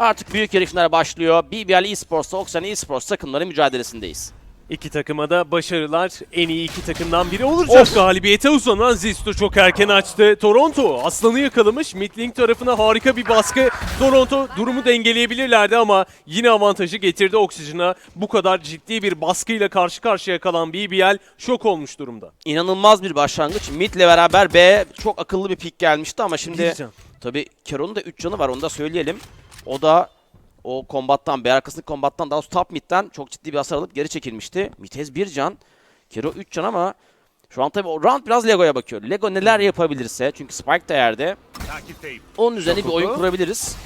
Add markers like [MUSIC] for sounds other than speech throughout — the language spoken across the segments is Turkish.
Artık büyük yarışlar başlıyor. BBL Esports'ta Oxen Esports takımları mücadelesindeyiz. İki takıma da başarılar. En iyi iki takımdan biri olacak. Galibiyete uzanan Zisto çok erken açtı. Toronto aslanı yakalamış. Midlink tarafına harika bir baskı. Toronto durumu dengeleyebilirlerdi ama yine avantajı getirdi Oxygen'a. Bu kadar ciddi bir baskıyla karşı karşıya kalan BBL şok olmuş durumda. İnanılmaz bir başlangıç. Mid'le beraber B çok akıllı bir pick gelmişti ama şimdi tabii Kero'nun da 3 canı var onu da söyleyelim. O da o kombattan, B arkasındaki kombattan daha top mid'den çok ciddi bir hasar alıp geri çekilmişti. Mitez 1 can, Kero 3 can ama şu an tabii o round biraz Lego'ya bakıyor. Lego neler yapabilirse çünkü Spike de yerde. Onun üzerine bir oyun kurabiliriz.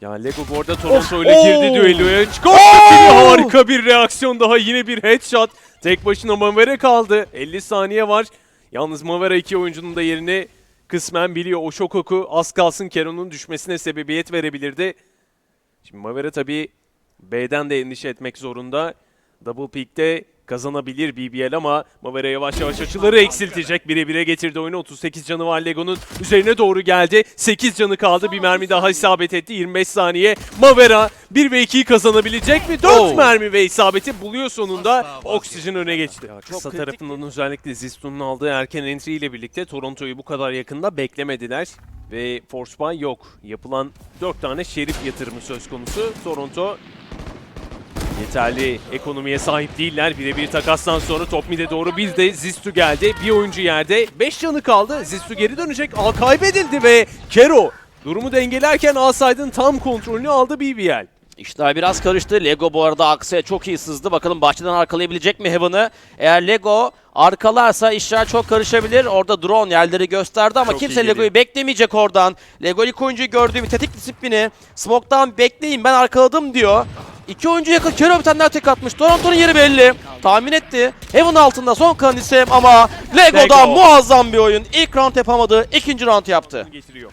Ya Lego bu arada Toronto ile Oo! girdi düelloya. Çıkarttı kimi harika bir reaksiyon daha yine bir headshot. Tek başına Mavera kaldı. 50 saniye var. Yalnız Mavera iki oyuncunun da yerini kısmen biliyor. O şok oku az kalsın Keron'un düşmesine sebebiyet verebilirdi. Şimdi Mavera tabii B'den de endişe etmek zorunda. Double Peak'te kazanabilir BBL ama Mavera yavaş yavaş açıları eksiltecek. Bire bire getirdi oyunu. 38 canı var Lego'nun üzerine doğru geldi. 8 canı kaldı. Bir mermi daha isabet etti. 25 saniye. Mavera 1 ve 2'yi kazanabilecek mi? 4 Oh. mermi ve isabeti buluyor sonunda. Oxygen öne geçti. Ya, kısa tarafından özellikle Zistun'un aldığı erken entry ile birlikte Toronto'yu bu kadar yakında beklemediler. Ve Force Buy yok. Yapılan 4 tane şerif yatırımı söz konusu. Toronto yeterli ekonomiye sahip değiller. Birebir takastan sonra top mid'e doğru bir de Zistu geldi. Bir oyuncu yerde. 5 canı kaldı. Zistu geri dönecek. A kaybedildi ve Kero durumu dengelerken Alside'ın tam kontrolünü aldı BBL. İşler biraz karıştı. Lego bu arada Aksa'ya çok iyi sızdı. Bakalım bahçeden arkalayabilecek mi Heaven'ı? Eğer Lego arkalarsa işler çok karışabilir. Orada drone yerleri gösterdi ama Çok kimse Lego'yu beklemeyecek oradan. Lego ilk oyuncuyu gördüğü bir tetik disiplini. Smoke'dan bekleyin ben arkaladım diyor. İki oyuncu yakın. Kero bir tane daha tek atmış. Toronto'nun yeri belli. Tahmin etti. Heaven altında son kalan isim ama Lego'dan Lego. muazzam bir oyun. İlk round yapamadı. ikinci round yaptı.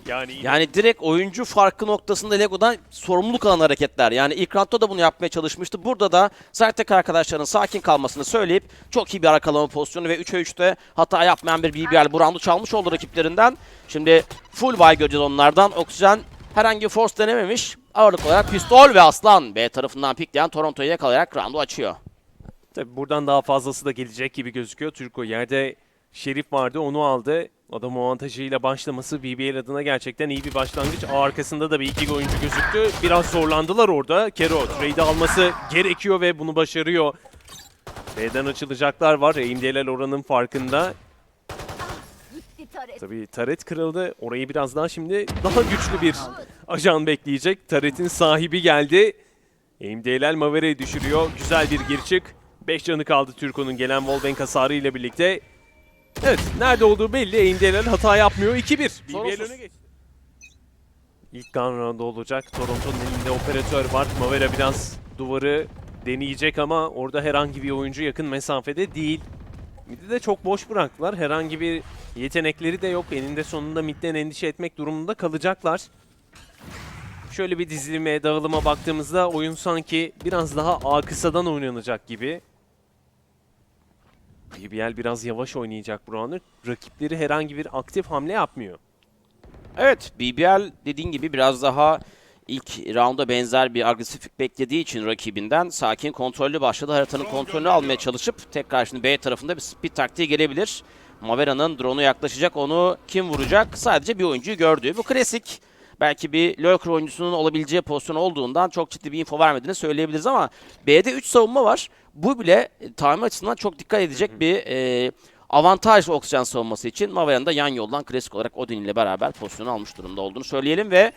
Yani, Yani direkt oyuncu farkı noktasında Lego'dan sorumluluk alan hareketler. Yani ilk roundda da bunu yapmaya çalışmıştı. Burada da Zertek arkadaşlarının sakin kalmasını söyleyip çok iyi bir arkalama pozisyonu ve 3'e 3'te hata yapmayan bir BBL bu roundu çalmış oldu rakiplerinden. Şimdi full buy göreceğiz onlardan. Oksijen herhangi bir force denememiş. Ağırlık olarak pistol ve aslan B tarafından pikleyen Toronto'yu yakalayarak roundu açıyor. Tabii buradan daha fazlası da gelecek gibi gözüküyor. Türko yerde Şerif vardı onu aldı. Adam avantajıyla başlaması BBL adına gerçekten iyi bir başlangıç. Arkasında da bir iki oyuncu gözüktü. Biraz zorlandılar orada. Kero trade alması gerekiyor ve bunu başarıyor. B'den açılacaklar var. AMD'ler oranın farkında. Tabii taret kırıldı. Orayı biraz daha şimdi daha güçlü bir ajan bekleyecek. Taret'in sahibi geldi. AMD'ler Mavera'yı düşürüyor. Güzel bir gir çık. 5 canı kaldı Türko'nun gelen wallbang hasarı ile birlikte. Evet, nerede olduğu belli. AMD'ler hata yapmıyor. 2-1. Sorunsuz. BBL öne geçti. İlk gun round'u olacak. Toronto'nun elinde operatör var. Mavera biraz duvarı deneyecek ama orada herhangi bir oyuncu yakın mesafede değil. Mid'i de çok boş bıraktılar. Herhangi bir yetenekleri de yok. Eninde sonunda midden endişe etmek durumunda kalacaklar. Şöyle bir dizilime, dağılıma baktığımızda oyun sanki biraz daha A kısadan oynanacak gibi. BBL biraz yavaş oynayacak bu roundu. Rakipleri herhangi bir aktif hamle yapmıyor. Evet, BBL dediğin gibi biraz daha ilk rounda benzer bir agresiflik beklediği için rakibinden sakin kontrollü başladı. Haritanın kontrolünü almaya çalışıp tekrar şimdi B tarafında bir speed taktiği gelebilir. Mavera'nın drone'u yaklaşacak. Onu kim vuracak? Sadece bir oyuncuyu gördü. Bu klasik. Belki bir lurker oyuncusunun olabileceği pozisyon olduğundan çok ciddi bir info vermediğini söyleyebiliriz ama B'de 3 savunma var. Bu bile e, tahmin açısından çok dikkat edecek bir e, avantaj oksijen savunması için. Mavera'nın da yan yoldan klasik olarak Odin ile beraber pozisyonu almış durumda olduğunu söyleyelim ve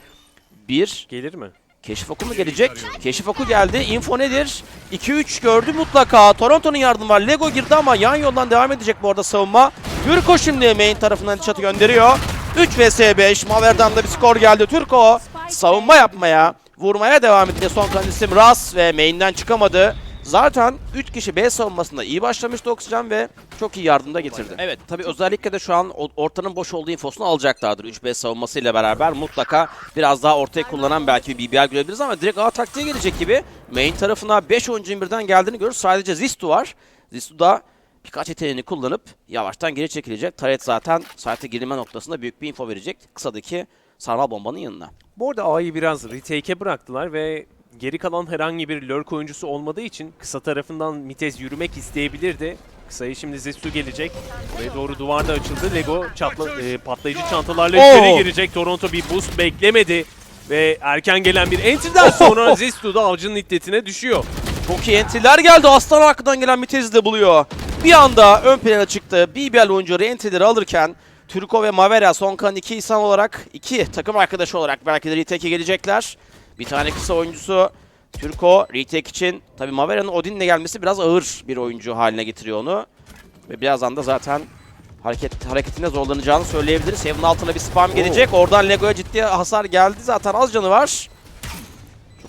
bir Gelir mi? keşif oku mu gelecek? Keşif oku geldi. Info nedir? 2-3 gördü mutlaka. Toronto'nun yardımı var. Lego girdi ama yan yoldan devam edecek bu arada savunma. Türko şimdi main tarafından çatı gönderiyor. 3 vs 5. Maver'dan da bir skor geldi. Türko savunma yapmaya, vurmaya devam etti. Son kalan isim Ras ve main'den çıkamadı. Zaten 3 kişi B savunmasında iyi başlamıştı Oksijen ve çok iyi yardımda getirdi. Evet tabi özellikle de şu an ortanın boş olduğu infosunu alacaklardır 3B savunmasıyla beraber. Mutlaka biraz daha ortaya kullanan belki bir BBL görebiliriz ama direkt A taktiğe gelecek gibi. Main tarafına 5 oyuncunun birden geldiğini görürüz. Sadece Zistu var. Zistu da birkaç yeteneğini kullanıp yavaştan geri çekilecek. Taret zaten site girme noktasında büyük bir info verecek. Kısadaki sarmal bombanın yanına. Bu arada A'yı biraz retake'e bıraktılar ve geri kalan herhangi bir lurk oyuncusu olmadığı için kısa tarafından Mitez yürümek isteyebilirdi. Kısaya şimdi Zestu gelecek. Buraya doğru duvarda açıldı. Lego çatla, e, patlayıcı çantalarla Oo. içeri girecek. Toronto bir boost beklemedi. Ve erken gelen bir entry'den sonra Zestu da avcının iddetine düşüyor. Çok iyi entry'ler geldi. Aslan arkadan gelen Mitez'i de buluyor. Bir anda ön plana çıktı. BBL oyuncuları entry'leri alırken Türko ve Mavera son kalan iki insan olarak, iki takım arkadaşı olarak belki de retake'e gelecekler. Bir tane kısa oyuncusu Türko retake için tabii Mavera'nın Odin'le gelmesi biraz ağır bir oyuncu haline getiriyor onu. Ve birazdan da zaten hareket hareketinde zorlanacağını söyleyebiliriz. Heaven altına bir spam gelecek. Oradan Lego'ya ciddi hasar geldi. Zaten az canı var.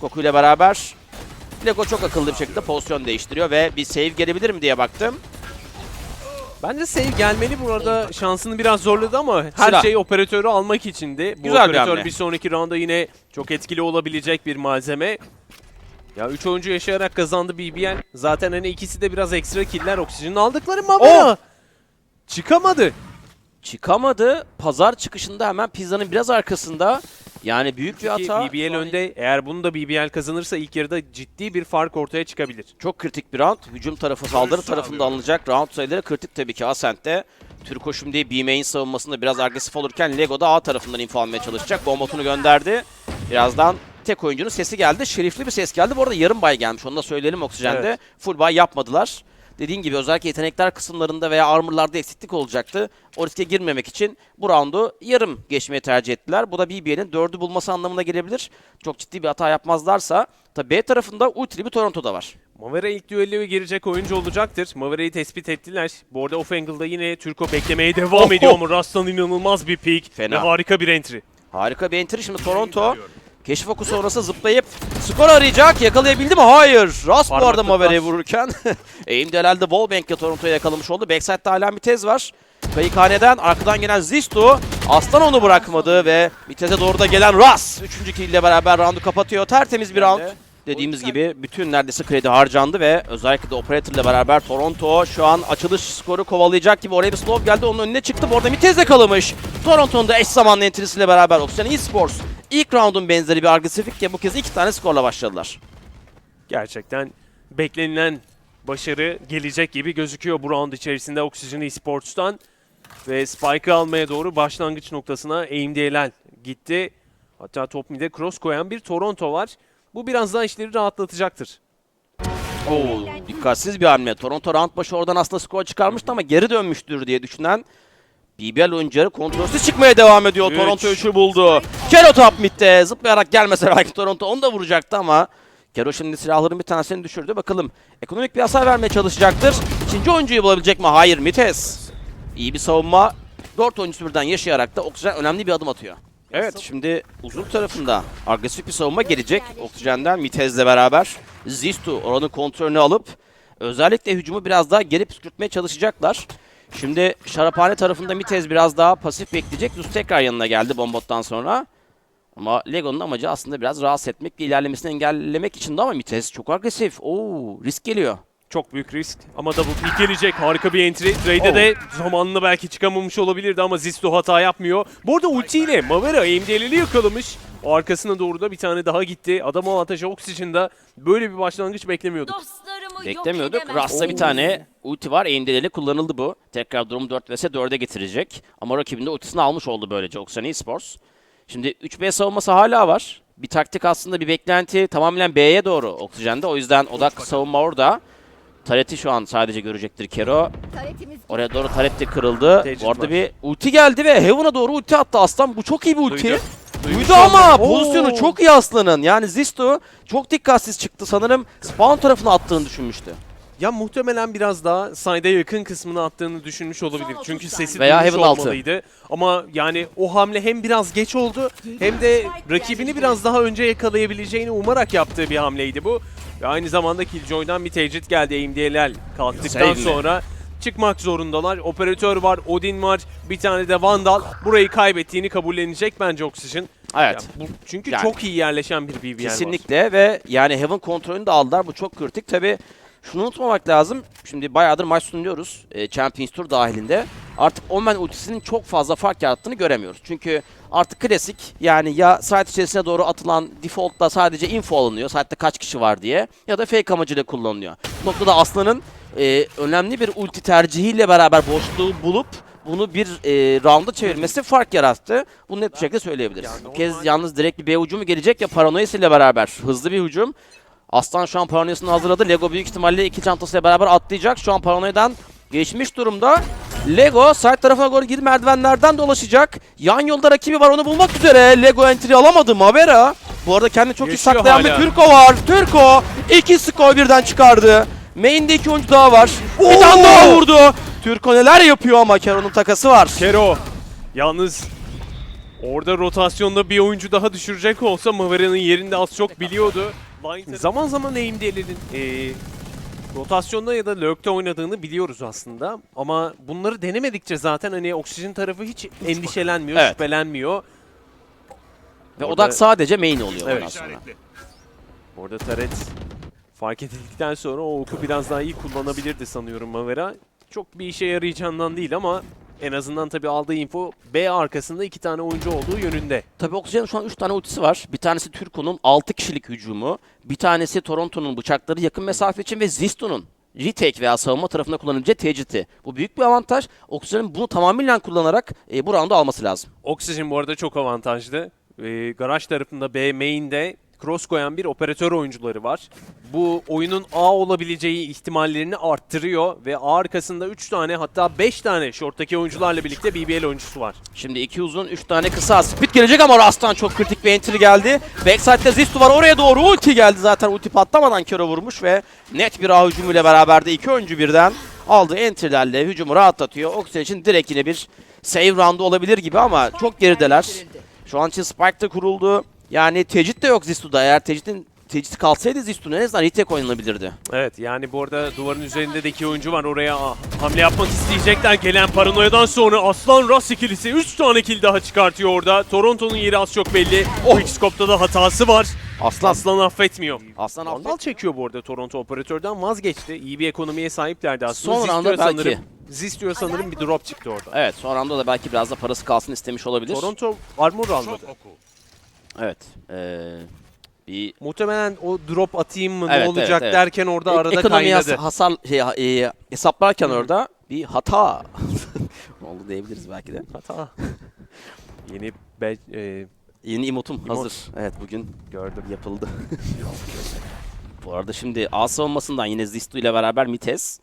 Koku ile beraber Lego çok akıllı bir şekilde pozisyon değiştiriyor ve bir save gelebilir mi diye baktım. Bence save gelmeli bu arada şansını biraz zorladı ama her Silah. şey operatörü almak içindi. Bu Güzel operatör bir sonraki rounda yine çok etkili olabilecek bir malzeme. Ya 3 oyuncu yaşayarak kazandı BBL. Zaten hani ikisi de biraz ekstra killer oksijenin aldıkları Mavera. Oh! Çıkamadı. Çıkamadı. Pazar çıkışında hemen pizzanın biraz arkasında. Yani büyük bir Ki hata. BBL önde. Eğer bunu da BBL kazanırsa ilk yarıda ciddi bir fark ortaya çıkabilir. Çok kritik bir round. Hücum tarafı saldırı tarafında alınacak. Round sayıları kritik tabii ki Ascent'te. Türko şimdi B-Main savunmasında biraz agresif olurken Lego da A tarafından info almaya çalışacak. Bombotunu gönderdi. Birazdan tek oyuncunun sesi geldi. Şerifli bir ses geldi. Bu arada yarım bay gelmiş. Onu da söyleyelim Oksijen'de. Evet. Full bay yapmadılar. Dediğin gibi özellikle yetenekler kısımlarında veya armorlarda eksiklik olacaktı. O riske girmemek için bu roundu yarım geçmeyi tercih ettiler. Bu da BBL'in dördü bulması anlamına gelebilir. Çok ciddi bir hata yapmazlarsa. Tabii B tarafında ultili bir Toronto'da var. Mavera ilk düelloya girecek oyuncu olacaktır. Mavera'yı tespit ettiler. Bu arada off angle'da yine Türko beklemeye devam Oh, ediyor oh. ama Rast'tan inanılmaz bir pick Fena. ve harika bir entry. Harika bir entry. Şimdi Toronto keşif oku sonrası zıplayıp skor arayacak. Yakalayabildi mi? Hayır. Rast bu arada pas. vururken. [LAUGHS] Aim'de herhalde Wallbank'le Toronto'yu yakalamış oldu. Backside'de hala bir tez var. Kayıkhaneden arkadan gelen Zistu. Aslan onu bırakmadı ve Vitez'e doğru da gelen Ras. Üçüncü kill ile beraber roundu kapatıyor. Tertemiz bir round. Dediğimiz gibi bütün neredeyse kredi harcandı ve özellikle de Operator ile beraber Toronto şu an açılış skoru kovalayacak gibi oraya bir slow geldi. Onun önüne çıktı. Bu arada Mitez'de kalamış. Toronto'nun da eş zamanlı entrisiyle beraber Oksijen Esports ilk roundun benzeri bir agresiflikle bu kez iki tane skorla başladılar. Gerçekten beklenilen başarı gelecek gibi gözüküyor bu round içerisinde Oxygen Esports'tan. Ve Spike'ı almaya doğru başlangıç noktasına AIMD'ler gitti. Hatta top mid'e cross koyan bir Toronto var. Bu biraz daha işleri rahatlatacaktır. Oo, dikkatsiz bir hamle. Toronto round başı oradan aslında skor çıkarmıştı ama geri dönmüştür diye düşünen BBL oyuncuları kontrolsüz çıkmaya devam ediyor. Üç. Toronto 3'ü buldu. Kero top midde. Zıplayarak gelmese belki Toronto onu da vuracaktı ama Kero şimdi silahların bir tanesini düşürdü. Bakalım ekonomik bir hasar vermeye çalışacaktır. İkinci oyuncuyu bulabilecek mi? Hayır Mites. İyi bir savunma. Dört oyuncusu birden yaşayarak da Oksijen önemli bir adım atıyor. Evet şimdi uzun tarafında agresif bir savunma gelecek Oksijen'den Mitez'le beraber. Zistu oranın kontrolünü alıp özellikle hücumu biraz daha geri püskürtmeye çalışacaklar. Şimdi Şaraphane tarafında Mitez biraz daha pasif bekleyecek. Zust tekrar yanına geldi bombottan sonra. Ama Lego'nun amacı aslında biraz rahatsız etmek ve ilerlemesini engellemek için de ama Mitez çok agresif. Oo risk geliyor. Çok büyük risk ama double pick gelecek. Harika bir entry. Trade'de Oh. de zamanında belki çıkamamış olabilirdi ama Zisto hata yapmıyor. Bu arada ultiyle Mavera AMD'leri yakalamış. O arkasına doğru da bir tane daha gitti. Adam avantajı Oxygen'da böyle bir başlangıç beklemiyorduk. Dostlarımı Beklemiyorduk. Rast'ta bir tane ulti var. Eğimdeleri kullanıldı bu. Tekrar durum 4 vs 4'e getirecek. Ama rakibinde ultisini almış oldu böylece Oxen Esports. Şimdi 3B savunması hala var. Bir taktik aslında bir beklenti tamamen B'ye doğru Oksijen'de. O yüzden odak savunma orada. Taret'i şu an sadece görecektir Kero. Oraya doğru Taret de kırıldı. Tecrit Bu arada var. bir ulti geldi ve Heaven'a doğru ulti attı Aslan. Bu çok iyi bir ulti. Duydu. Duymuş Duydu ama oldu. Oo. pozisyonu çok iyi Aslan'ın. Yani Zisto çok dikkatsiz çıktı. Sanırım spawn tarafına attığını düşünmüştü. Ya muhtemelen biraz daha side'a yakın kısmını attığını düşünmüş olabilir. Çünkü sesi Veya duymuş Heaven altı. olmalıydı. Ama yani o hamle hem biraz geç oldu hem de rakibini biraz daha önce yakalayabileceğini umarak yaptığı bir hamleydi bu. Ve aynı zamanda Killjoy'dan bir tecrit geldi AMD'ler kalktıktan sonra. Çıkmak zorundalar. Operatör var, Odin var, bir tane de Vandal. Burayı kaybettiğini kabullenecek bence Oxygen. Evet. Ya bu, çünkü Yani- çok iyi yerleşen bir BBL var. Kesinlikle ve yani Heaven kontrolünü de aldılar. Bu çok kritik. Tabi şunu unutmamak lazım. Şimdi bayağıdır maç sunuyoruz. E, Champions Tour dahilinde. artık Omen ultisinin çok fazla fark yarattığını göremiyoruz. Çünkü artık klasik yani ya site içerisine doğru atılan default'ta sadece info alınıyor. Site'de kaç kişi var diye ya da fake amacıyla kullanılıyor. Bu noktada Aslan'ın e, önemli bir ulti tercihiyle beraber boşluğu bulup bunu bir e, round'a çevirmesi fark yarattı. Bunu net bir şekilde söyleyebiliriz. Bu kez yalnız direkt bir B hücumu gelecek ya paranoyasıyla beraber hızlı bir hücum. Aslan şu an paranoyasını hazırladı. Lego büyük ihtimalle iki çantasıyla beraber atlayacak. Şu an paranoyadan geçmiş durumda. Lego side tarafına doğru gidip merdivenlerden dolaşacak. Yan yolda rakibi var onu bulmak üzere. Lego entry alamadı Mavera. Bu arada kendini çok iyi saklayan bir hala. Türko var. Türko iki skor birden çıkardı. Main'de iki oyuncu daha var. Bir tane daha vurdu. Türko neler yapıyor ama Kero'nun takası var. Kero. Yalnız orada rotasyonda bir oyuncu daha düşürecek olsa Mavera'nın yerinde az çok biliyordu. Zaman zaman AMD'lerin e, rotasyonda ya da lurk'te oynadığını biliyoruz aslında. Ama bunları denemedikçe zaten hani oksijen tarafı hiç endişelenmiyor, Evet. şüphelenmiyor. Ve Orada- odak sadece main oluyor Evet. ondan sonra. Orada Taret fark edildikten sonra o oku biraz daha iyi kullanabilirdi sanıyorum Mavera. Çok bir işe yarayacağından değil ama en azından tabii aldığı info B arkasında iki tane oyuncu olduğu yönünde. Tabii Oxygen'in şu an 3 tane ultisi var. Bir tanesi Türko'nun 6 kişilik hücumu. Bir tanesi Toronto'nun bıçakları yakın mesafe için ve Zisto'nun retake veya savunma tarafında kullanabileceği tecidi. Bu büyük bir avantaj. Oxygen'in bunu tamamıyla kullanarak e, bu roundu alması lazım. Oxygen bu arada çok avantajlı. Ee, garaj tarafında B main'de cross koyan bir operatör oyuncuları var. Bu oyunun A olabileceği ihtimallerini arttırıyor ve A arkasında 3 tane hatta 5 tane shorttaki oyuncularla birlikte BBL oyuncusu var. Şimdi iki uzun, üç tane kısa. Speed gelecek ama Rastan çok kritik bir entry geldi. Backside'de Zistu var. Oraya doğru ulti geldi zaten. Ulti patlamadan Kero vurmuş ve net bir A hücumuyla beraber de iki oyuncu birden aldığı entry'lerle hücumu rahatlatıyor. Oxygen için direkt yine bir save roundu olabilir gibi ama çok gerideler. Şu an için Spike de kuruldu. Yani tecit de yok Zistu'da. Eğer tecitin tecidi kalsaydı Zistu'nun en azından retake oynanabilirdi. Evet yani bu arada duvarın üzerinde de iki oyuncu var. Oraya ah, hamle yapmak isteyecekler. Gelen paranoyadan sonra Aslan Ras ikilisi 3 tane kill daha çıkartıyor orada. Toronto'nun yeri az çok belli. Oh! O Quickscope'da da hatası var. Aslan. Aslan affetmiyor. Aslan Vandal affet. çekiyor bu arada Toronto operatörden vazgeçti. İyi bir ekonomiye sahiplerdi aslında. Son anda belki. sanırım, Zistio sanırım bir drop çıktı orada. Evet son anda da belki biraz da parası kalsın istemiş olabilir. Toronto armor almadı. Evet. Ee, bir Muhtemelen o drop atayım mı Evet, ne olacak evet, derken orada Ek- arada ekonomiye kaynadı. has- hasar şey, e, hesaplarken orada bir hata [LAUGHS] oldu diyebiliriz belki de. Hata. [LAUGHS] Yeni be, e, Yeni emotum Emot. hazır. Evet bugün gördüm. yapıldı. [LAUGHS] Bu arada şimdi A savunmasından yine Zistu ile beraber Mites.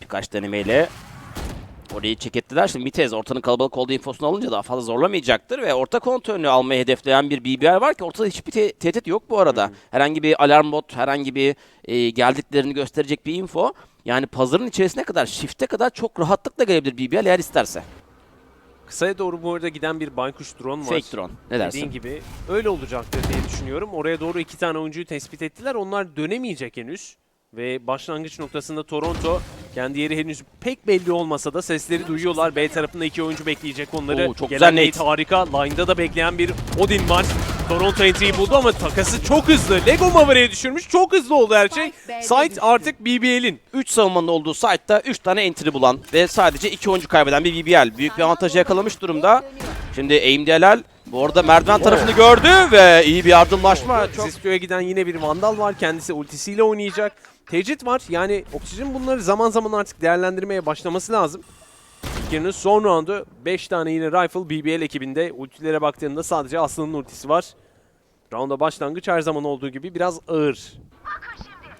Birkaç denemeyle orayı çek ettiler. Şimdi Mites ortanın kalabalık olduğu infosunu alınca daha fazla zorlamayacaktır ve orta kontrolünü almayı hedefleyen bir BBR var ki ortada hiçbir te- tehdit yok bu arada. Herhangi bir alarm bot, herhangi bir e, geldiklerini gösterecek bir info. Yani pazarın içerisine kadar, shift'e kadar çok rahatlıkla gelebilir BBR eğer isterse. Kısaya doğru bu arada giden bir baykuş drone var. Fake drone. Ne dersin? Dediğin gibi öyle olacaktır diye düşünüyorum. Oraya doğru iki tane oyuncuyu tespit ettiler. Onlar dönemeyecek henüz. Ve başlangıç noktasında Toronto kendi yeri henüz pek belli olmasa da sesleri duyuyorlar. B tarafında iki oyuncu bekleyecek onları. Oo, çok Gelen güzel Nate harika. Line'da da bekleyen bir Odin var. Toronto entry'yi buldu ama takası çok hızlı. Lego Maveric'e düşürmüş. Çok hızlı oldu her şey. Site artık BBL'in. 3 savunmanın olduğu site'da 3 tane entry bulan ve sadece 2 oyuncu kaybeden bir BBL. Büyük bir avantajı yakalamış durumda. Şimdi AIM bu arada merdiven tarafını gördü ve iyi bir yardımlaşma. Çok Zistio'ya giden yine bir Vandal var. Kendisi ultisiyle oynayacak. Tecrit var. Yani Oksijen bunları zaman zaman artık değerlendirmeye başlaması lazım. İlkerinin son roundu 5 tane yine Rifle BBL ekibinde. Ultilere baktığında sadece Aslan'ın ultisi var. Rounda başlangıç her zaman olduğu gibi biraz ağır.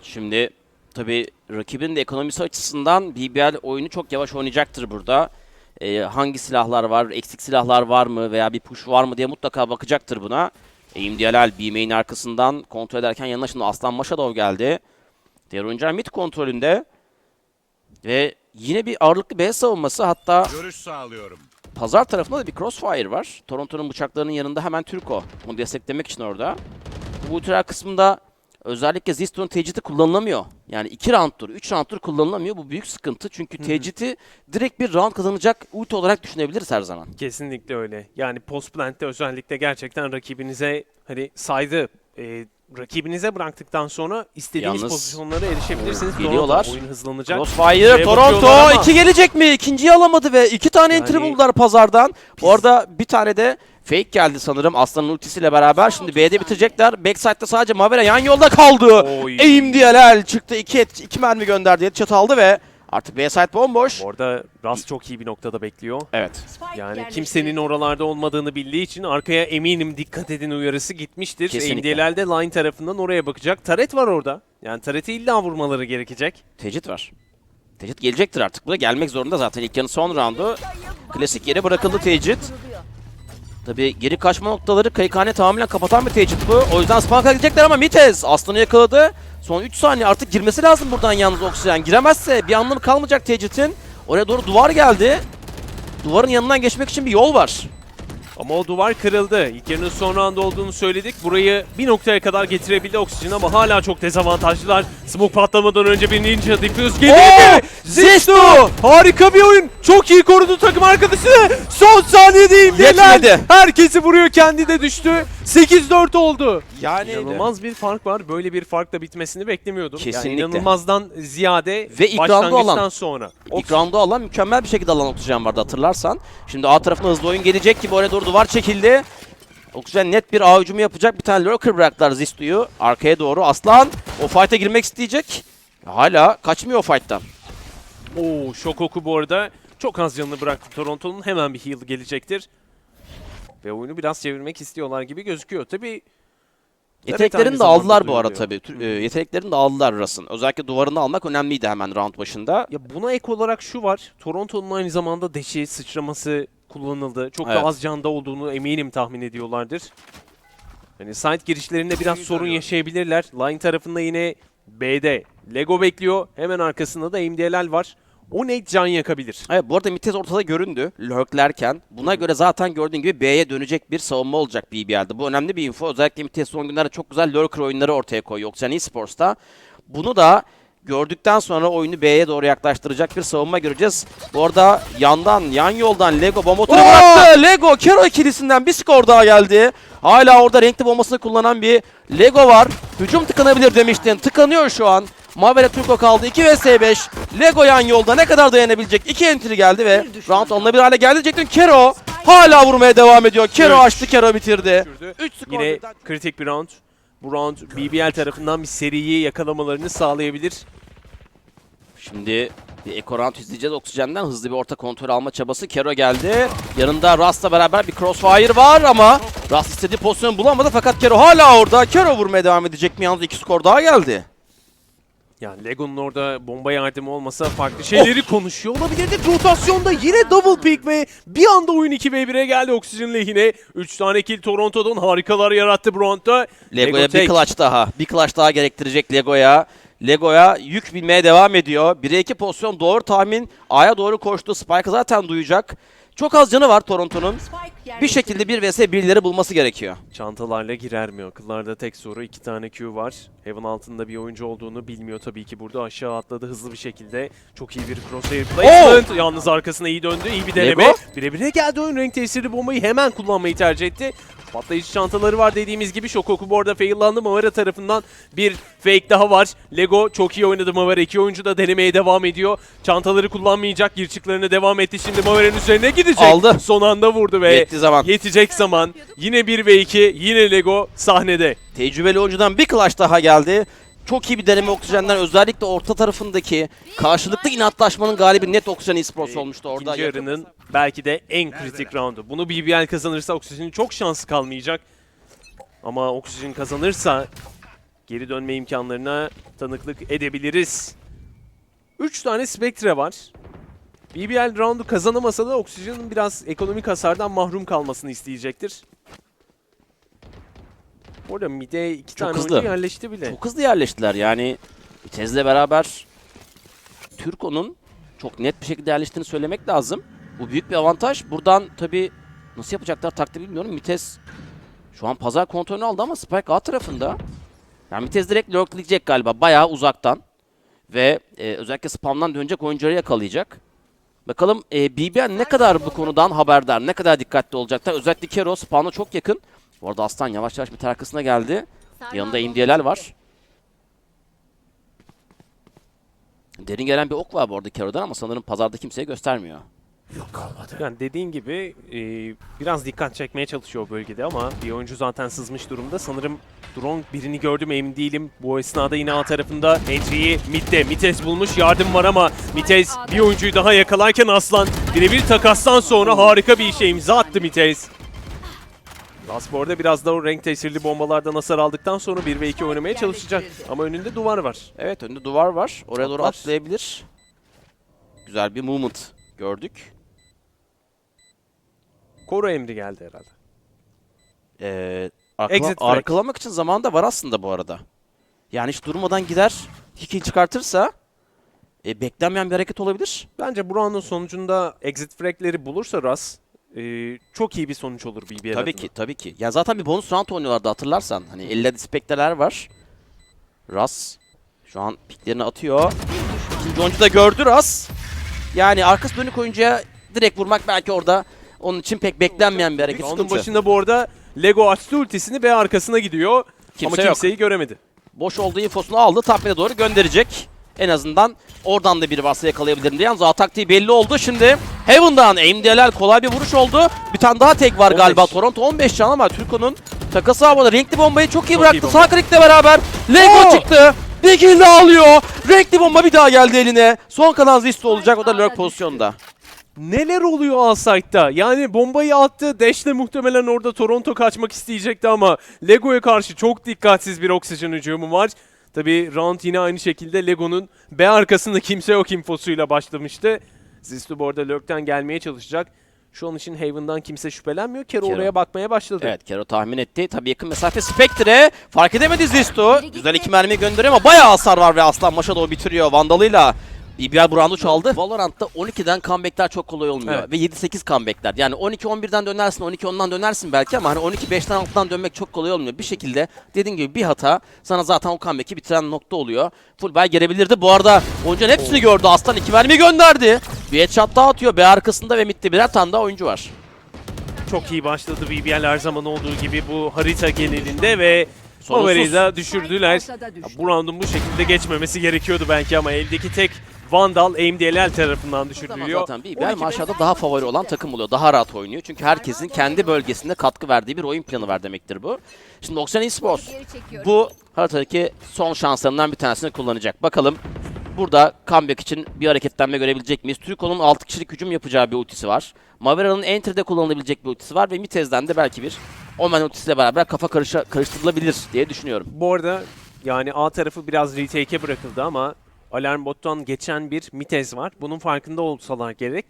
Şimdi tabii rakibin de ekonomisi açısından BBL oyunu çok yavaş oynayacaktır burada. Ee, hangi silahlar var, eksik silahlar var mı veya bir push var mı diye mutlaka bakacaktır buna. AIM B-main arkasından kontrol ederken yanına şimdi Aslan Maşadov geldi. Diğer oyuncular mid kontrolünde. Ve yine bir ağırlıklı B savunması hatta Görüş sağlıyorum. pazar tarafında da bir crossfire var. Toronto'nun bıçaklarının yanında hemen Türko. Bunu desteklemek için orada. Bu ultra kısmında özellikle Zisto'nun tecidi kullanılamıyor. Yani 2 rounddur, 3 rounddur kullanılamıyor. Bu büyük sıkıntı. Çünkü tecidi direkt bir round kazanacak ulti olarak düşünebiliriz her zaman. Kesinlikle öyle. Yani post plant'te özellikle gerçekten rakibinize hani saydı e, rakibinize bıraktıktan sonra istediğiniz Yalnız- pozisyonlara erişebilirsiniz. Geliyorlar. Toronto oyun hızlanacak. Crossfire Toronto iki gelecek mi? İkinciyi alamadı ve iki tane entry Yani- buldular pazardan. Bu arada bir tane de fake geldi sanırım Aslan'ın ultisiyle beraber. Şimdi B'de bitirecekler. Backside'da sadece Mavera yan yolda kaldı. Oy. Aim DLL çıktı. İki, et, iki mermi gönderdi. Headshot aldı ve artık B side bomboş. Bu arada Ras çok iyi bir noktada bekliyor. Evet. Yani kimsenin oralarda olmadığını bildiği için arkaya eminim dikkat edin uyarısı gitmiştir. Kesinlikle. MDL'de line tarafından oraya bakacak. Taret var orada. Yani Taret'i illa vurmaları gerekecek. Tecit var. Tecit gelecektir artık. Bu da gelmek zorunda zaten. İlk yarının son roundu. Klasik yere bırakıldı Tecit. Tabi geri kaçma noktaları Kayıkhane tamamen kapatan bir tecrit bu. O yüzden Spark'a gidecekler ama Mitez Aslan'ı yakaladı. Son 3 saniye artık girmesi lazım buradan yalnız oksijen. Giremezse bir anlamı kalmayacak tecrit'in. Oraya doğru duvar geldi. Duvarın yanından geçmek için bir yol var. Ama o duvar kırıldı. İlk yarının son anda olduğunu söyledik. Burayı bir noktaya kadar getirebildi Oxygen ama hala çok dezavantajlılar. Smoke patlamadan önce bir ninja diffuse. Oo! Zesto! Harika bir oyun. Çok iyi korudu takım arkadaşını. Son saniyedeyim. Yetmedi. Neler? Herkesi vuruyor. Kendi de düştü. 8-4 oldu. Yani İnanılmaz bir fark var. Böyle bir farkla bitmesini beklemiyordum. Kesinlikle. Yani inanılmazdan ziyade Ve ilk roundu alan. sonra. İlk roundu alan mükemmel bir şekilde alan oksijen vardı hatırlarsan. Şimdi A tarafına hızlı oyun gelecek gibi oraya doğru duvar çekildi. Oksijen net bir A hücumu yapacak. Bir tane lurker bıraktılar Zistu'yu. Arkaya doğru Aslan o fight'a girmek isteyecek. Hala kaçmıyor o fight'tan. Oo, Shokoku bu arada çok az canını bıraktı Toronto'nun. Hemen bir heal gelecektir. Ve oyunu biraz çevirmek istiyorlar gibi gözüküyor. Tabii Yeteneklerini de aldılar bu arada tabii. e, Yeteneklerini de aldılar Russ'ın. Özellikle duvarını almak önemliydi hemen round başında. ya buna ek olarak şu var. Toronto'nun aynı zamanda deşi, sıçraması kullanıldı. Çok Evet. da az canda olduğunu eminim tahmin ediyorlardır. Hani site girişlerinde biraz sorun yaşayabilirler. Line tarafında yine B'de Lego bekliyor. Hemen arkasında da MDLL var. O net can yakabilir. Evet bu arada Mitez ortada göründü lurklerken. Buna göre zaten gördüğün gibi B'ye dönecek bir savunma olacak BBL'de. Bu önemli bir info. Özellikle Mitez son günlerde çok güzel lurker oyunları ortaya koyuyor. Oxygen Esports'ta. Bunu da gördükten sonra oyunu B'ye doğru yaklaştıracak bir savunma göreceğiz. Bu arada yandan, yan yoldan Lego bomba turu bıraktı. Lego Kero ikilisinden bir skor daha geldi. Hala orada renkli bombasını kullanan bir Lego var. Hücum tıkanabilir demiştin. Tıkanıyor şu an. Mavera Turko kaldı. 2 vs 5. Lego yan yolda ne kadar dayanabilecek? 2 entry geldi ve round alınabilir hale geldi diyecektim. Kero hala vurmaya devam ediyor. Kero Üç. açtı, Kero bitirdi. 3 skor Yine kritik bir round. Bu round BBL tarafından bir seriyi yakalamalarını sağlayabilir. Şimdi bir Eko round izleyeceğiz oksijenden. Hızlı bir orta kontrol alma çabası. Kero geldi. Yanında Rust'la beraber bir crossfire var ama Rust istediği pozisyonu bulamadı fakat Kero hala orada. Kero vurmaya devam edecek mi? Yalnız 2 skor daha geldi. Yani Lego'nun orada bomba yardımı olmasa farklı şeyleri konuşuyor olabilirdik. Rotasyonda yine double pick ve bir anda oyun 2v1'e geldi Oxygen lehine. 3 tane kill Toronto'dan harikalar yarattı Bronto. Lego'ya bir tek. clutch daha. Bir clutch daha gerektirecek Lego'ya. Lego'ya yük binmeye devam ediyor. 1'e 2 pozisyon doğru tahmin. A'ya doğru koştu. Spike'ı zaten duyacak. Çok az canı var Toronto'nun. Bir şekilde 1 vs 1'leri bulması gerekiyor. Çantalarla girer mi? Akıllarda tek soru. iki tane Q var. Heaven altında bir oyuncu olduğunu bilmiyor tabii ki burada. Aşağı atladı hızlı bir şekilde. Çok iyi bir crosshair placement. Yalnız arkasına iyi döndü. İyi bir deneme. Lego. Bire bire geldi oyun. Renk tesiri bombayı hemen kullanmayı tercih etti. Patlayıcı çantaları var dediğimiz gibi. Shokoku bu arada faillandı. Mavera tarafından bir fake daha var. Lego çok iyi oynadı Mavera. İki oyuncu da denemeye devam ediyor. Çantaları kullanmayacak. Girçiklerine devam etti. Şimdi Mavera'nın üzerine gidecek. Aldı. Son anda vurdu ve Yetti zaman. Yetecek zaman. Yine 1 ve 2. Yine Lego sahnede. Tecrübeli oyuncudan bir clutch daha geldi. Çok iyi bir deneme oksijenden özellikle orta tarafındaki karşılıklı inatlaşmanın galibi net oksijen esports olmuştu orada. İkinci yarının belki de en kritik roundu. Bunu BBL kazanırsa Oxygen'in çok şansı kalmayacak. Ama Oxygen kazanırsa geri dönme imkanlarına tanıklık edebiliriz. 3 tane Spectre var. BBL roundu kazanamasa da Oxygen'in biraz ekonomik hasardan mahrum kalmasını isteyecektir. Orada mid'e iki Çok tane hızlı. oyuncu yerleşti bile. Çok hızlı yerleştiler yani. Tez'le beraber Türko'nun çok net bir şekilde yerleştiğini söylemek lazım. Bu büyük bir avantaj. Buradan tabii nasıl yapacaklar takdir bilmiyorum. Mites şu an pazar kontrolünü aldı ama Spike A tarafında. Yani Mites direkt lurkleyecek galiba bayağı uzaktan. Ve e, özellikle spamdan dönecek oyuncuları yakalayacak. Bakalım e, BBN ne kadar bu konudan haberdar, ne kadar dikkatli olacaklar. Özellikle Kero spawn'a çok yakın. Bu arada Aslan yavaş yavaş bir arkasına geldi. Yanında imdiyeler var. Derin gelen bir ok var bu arada Kero'dan ama sanırım pazarda kimseye göstermiyor. Yani dediğin gibi e, biraz dikkat çekmeye çalışıyor bölgede ama bir oyuncu zaten sızmış durumda. Sanırım drone birini gördüm emin değilim. Bu esnada yine A tarafında entry'yi midde. Mites bulmuş yardım var ama Mites bir oyuncuyu daha yakalarken Aslan birebir takastan sonra harika bir işe imza attı Mites. Last bu arada biraz da o renk tesirli bombalardan hasar aldıktan sonra 1 ve 2 oynamaya çalışacak. Ama önünde duvar var. Evet önünde duvar var. Oraya doğru Atlar. atlayabilir. Güzel bir movement gördük. Koro emri geldi herhalde. Ee, arkala- Exit frag. arkalamak için zaman da var aslında bu arada. Yani hiç durmadan gider, iki kill çıkartırsa e, beklenmeyen bir hareket olabilir. Bence bu round'un sonucunda exit frag'leri bulursa Ras e, çok iyi bir sonuç olur BBL tabii adına. ki, tabii ki. Ya zaten bir bonus round oynuyorlardı hatırlarsan. Hani 50 adet spekteler var. Ras şu an piklerini atıyor. İkinci oyuncu da gördü Ras. Yani arkası dönük oyuncuya direkt vurmak belki orada onun için pek beklenmeyen bir hareket. Round'un Sıkıntı. başında bu arada Lego açtı ultisini ve arkasına gidiyor. Kimse ama yok. kimseyi göremedi. boş olduğu infosunu aldı. Tapmine doğru gönderecek. En azından oradan da biri varsa yakalayabilirim diye. Yalnız A taktiği belli oldu. Şimdi Heaven'dan AMD'ler kolay bir vuruş oldu. Bir tane daha tek var 15. galiba. Toronto 15 can ama Türko'nun takası havada. Renkli bombayı çok iyi Çok bıraktı. iyi bomba. Sağ klikle beraber Lego Oo! çıktı. Bir kill alıyor. Renkli bomba bir daha geldi eline. Son kalan Zisto olacak. O da lurk pozisyonda. Neler oluyor Alsight'ta? Yani bombayı attı. Dash'le muhtemelen orada Toronto kaçmak isteyecekti ama Lego'ya karşı çok dikkatsiz bir oksijen hücumu var. Tabi round yine aynı şekilde Lego'nun B arkasında kimse yok infosuyla başlamıştı. Zistu bu arada Lurk'ten gelmeye çalışacak. Şu an için Haven'dan kimse şüphelenmiyor. Kero Kero. oraya bakmaya başladı. Evet Kero tahmin etti. Tabii yakın mesafe Spectre. Fark edemedi Zisto. Güzel iki mermi gönderiyor ama bayağı hasar var ve Aslan Maşa da o bitiriyor Vandal'ıyla. BBL bu roundu çaldı. Valorant'ta 12'den comeback'ler çok kolay olmuyor. Evet. Ve 7-8 comeback'ler. Yani 12-11'den dönersin, 12-10'dan dönersin belki ama hani 12-5'ten 6'dan dönmek çok kolay olmuyor. Bir şekilde dediğim gibi bir hata sana zaten o comeback'i bitiren nokta oluyor. Full buy gelebilirdi. Bu arada oyuncunun hepsini gördü. Aslan iki mermi gönderdi. Bir headshot daha atıyor. B arkasında ve midde birer tane daha oyuncu var. Çok iyi başladı BBL her zaman olduğu gibi bu harita genelinde ve Sorunsuz. De düşürdüler. Ya bu roundun bu şekilde geçmemesi gerekiyordu belki ama eldeki tek Vandal AMDLL tarafından düşürülüyor. zaten BBL maşada daha favori olan takım oluyor. Daha rahat oynuyor. Çünkü herkesin kendi bölgesinde katkı verdiği bir oyun planı var demektir bu. Şimdi Oxen Esports Geri çekiyorum. bu haritadaki son şanslarından bir tanesini kullanacak. Bakalım burada comeback için bir hareketlenme görebilecek miyiz? Türko'nun 6 kişilik hücum yapacağı bir ultisi var. Mavera'nın Enter'de kullanılabilecek bir ultisi var ve Mitez'den de belki bir Omen ultisiyle beraber kafa karışa, karıştırılabilir diye düşünüyorum. Bu arada yani A tarafı biraz retake'e bırakıldı ama Alarm Bot'tan geçen bir Mitez var. Bunun farkında olsalar gerek.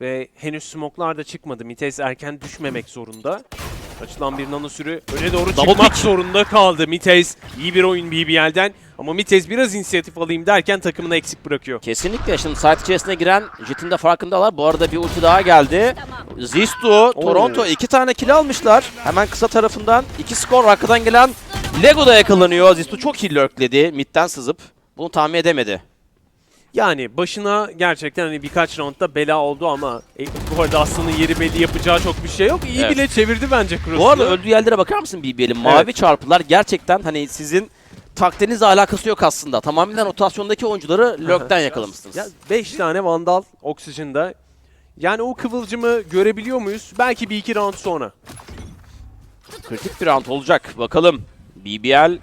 Ve henüz smoke'lar da çıkmadı. Mitez erken düşmemek zorunda. Açılan bir nano sürü öne doğru Double çıkmak pick. zorunda kaldı. Mitez iyi bir oyun BBL'den. Ama Mitez biraz inisiyatif alayım derken takımını eksik bırakıyor. Kesinlikle. Şimdi site içerisine giren Jet'in de farkındalar. Bu arada bir ulti daha geldi. Zistu, Toronto iki tane kill almışlar. Hemen kısa tarafından iki skor arkadan gelen Lego da yakalanıyor. Zistu çok iyi lurkledi midden sızıp. Bunu tahmin edemedi. Yani başına gerçekten hani birkaç roundda bela oldu ama e, bu arada Aslan'ın yeri belli yapacağı çok bir şey yok. İyi Evet. bile çevirdi bence Cross'u. Bu arada öldüğü yerlere bakar mısın BBL'in? Mavi Evet. çarpılar gerçekten hani sizin taktiğinizle alakası yok aslında. Tamamen rotasyondaki oyuncuları lurkten yakalamışsınız. Ya 5 tane Vandal Oxygen'da. Yani o kıvılcımı görebiliyor muyuz? Belki bir iki round sonra. Kritik bir round olacak. Bakalım. BBL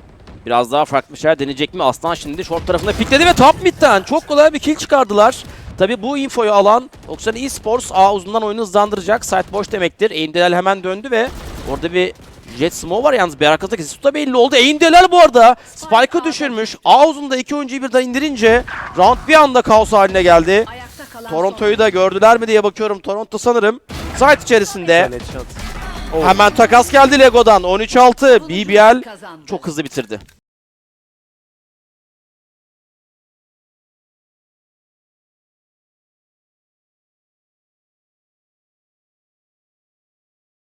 biraz daha farklı bir şeyler deneyecek mi? Aslan şimdi short tarafında pikledi ve top mid'den çok kolay bir kill çıkardılar. Tabi bu infoyu alan Oxen Esports A uzundan oyunu hızlandıracak. Site boş demektir. Eğimdelal hemen döndü ve orada bir Jet Smoke var yalnız bir arkadaki Zistu da belli oldu. Eğimdelal bu arada Spike'ı düşürmüş. A uzunda iki oyuncuyu birden indirince round bir anda kaos haline geldi. Toronto'yu da gördüler mi diye bakıyorum. Toronto sanırım site içerisinde. Hemen takas geldi Lego'dan. 13-6 BBL çok hızlı bitirdi.